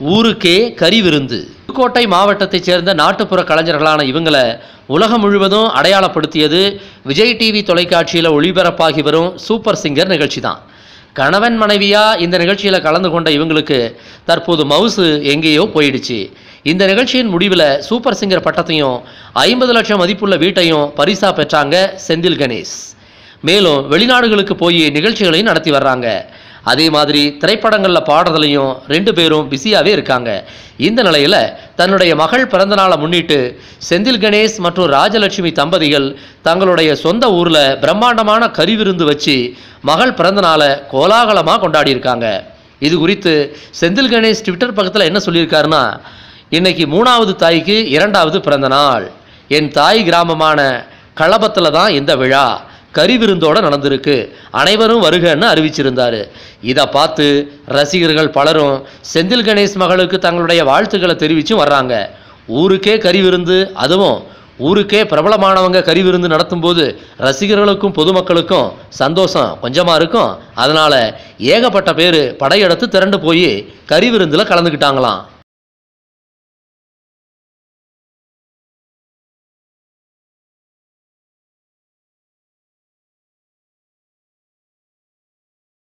ஊருக்கே கறி விருந்து புதுக்கோட்டை மாவட்டத்தைச் சேர்ந்த நாட்டுப்புற கலைஞர்களான இவங்களை உலகம் முழுவதும் அடையாளப்படுத்தியது விஜய் டிவி தொலைக்காட்சியில் ஒளிபரப்பாகி வரும் சூப்பர் சிங்கர் நிகழ்ச்சி தான் கணவன் மனைவியாக இந்த நிகழ்ச்சியில் கலந்து கொண்ட இவங்களுக்கு தற்போது மவுசு எங்கேயோ போயிடுச்சு. இந்த நிகழ்ச்சியின் முடிவில் சூப்பர் சிங்கர் பட்டத்தையும் ஐம்பது லட்சம் மதிப்புள்ள வீட்டையும் பரிசா பெற்றாங்க செந்தில் கணேஷ். மேலும் வெளிநாடுகளுக்கு போய் நிகழ்ச்சிகளையும் நடத்தி வர்றாங்க. அதே மாதிரி திரைப்படங்களில் பாடுறதுலையும் ரெண்டு பேரும் பிஸியாகவே இருக்காங்க. இந்த நிலையில் தன்னுடைய மகள் பிறந்தநாளை முன்னிட்டு செந்தில் கணேஷ் மற்றும் ராஜலட்சுமி தம்பதிகள் தங்களுடைய சொந்த ஊரில் பிரம்மாண்டமான கறி விருந்து வச்சு மகள் பிறந்தநாளை கோலாகலமாக கொண்டாடியிருக்காங்க இது குறித்து செந்தில் கணேஷ் ட்விட்டர் பக்கத்தில் என்ன சொல்லியிருக்காருன்னா இன்னைக்கு மூணாவது தாய்க்கு இரண்டாவது பிறந்த நாள். என் தாய் கிராமமான களபத்தில் தான் இந்த விழா. கறி விருந்தோட நடந்திருக்கு. அனைவரும் வருகன்னு அறிவிச்சிருந்தாரு. இதை பார்த்து ரசிகர்கள் பலரும் செந்தில் கணேஷ் மகளுக்கு தங்களுடைய வாழ்த்துக்களை தெரிவிச்சும் வர்றாங்க. ஊருக்கே கறி விருந்து அதுவும் ஊருக்கே பிரபலமானவங்க கறி விருந்து நடத்தும்போது ரசிகர்களுக்கும் பொதுமக்களுக்கும் சந்தோஷம் கொஞ்சமாக இருக்கும். அதனால் ஏகப்பட்ட பேர் படையெடுத்து திரண்டு போய் கறி விருந்தில் கலந்துக்கிட்டாங்களாம்.